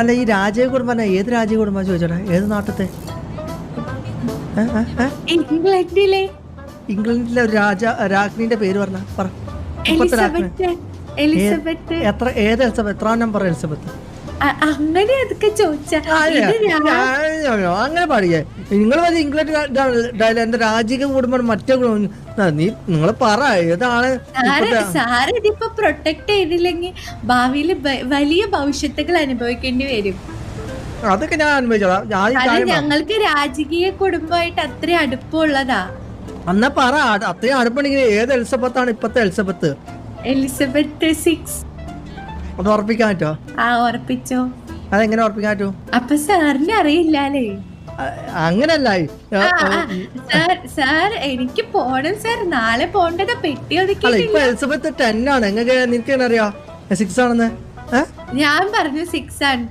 അല്ല ഈ രാജീവ് കുടുംബം ഏത് രാജീവ് കുടുംബം ചോദിച്ചോടാ ഏത് നാട്ടത്തെ? ഇംഗ്ലണ്ടിലെ. ഇംഗ്ലണ്ടിലെ ഒരു രാജ രാജ്ഞിന്റെ പേര് പറഞ്ഞ പറ. എത്ര ഏത് എലിസബത്ത്? എത്രാം നമ്പർ എലിസബത്ത്? അങ്ങനെ അതൊക്കെ ചോദിച്ച. ആ, ഇത് രാ- ആ, ആ, അങ്ങനെ പറയേ നിങ്ങൾ മതി ഇംഗ്ലണ്ട് എന്റെ രാജ്യം കൂടുമ്പോൾ മറ്റേ നീ നിങ്ങൾ പറ ഏതാണ് സാറ് ഇതിപ്പോ പ്രൊട്ടക്ട് ചെയ്തില്ലെങ്കിൽ ഭാവിയിൽ വലിയ ഭവിഷ്യത്തുകൾ അനുഭവിക്കേണ്ടി വരും. അതൊക്കെ ഞാൻ അനുഭവിച്ചോളാം. ഞങ്ങൾക്ക് രാജകീയ കുടുംബമായിട്ട് അത്ര അടുപ്പമുള്ളതാ. അന്നാ പറ അത്രയും അടുപ്പുണ്ടെങ്കിൽ ഏത് എലിസബത്താണ് ഇപ്പത്തെ എലിസബത്ത്? Elizabeth six. അത് ഉറപ്പിക്കാൻ പറ്റോ? ആ ഉറപ്പിച്ചോ. അതെങ്ങനെ ഉറപ്പിക്കാൻ പറ്റോ? അപ്പൊ സാറിന് അറിയില്ലാലേ. അങ്ങനല്ല. സാർ എനിക്ക് പോണം സാർ. നാളെ പോണ്ടത്. പെട്ടി ഇപ്പൊ എലിസബത്ത് ടെൻ ആണ്. എങ്ങനെ നിനക്ക് അറിയാം? സിക്സ് ആണെന്ന്. ഞാൻ പറഞ്ഞു സിക്സ് ആണ്.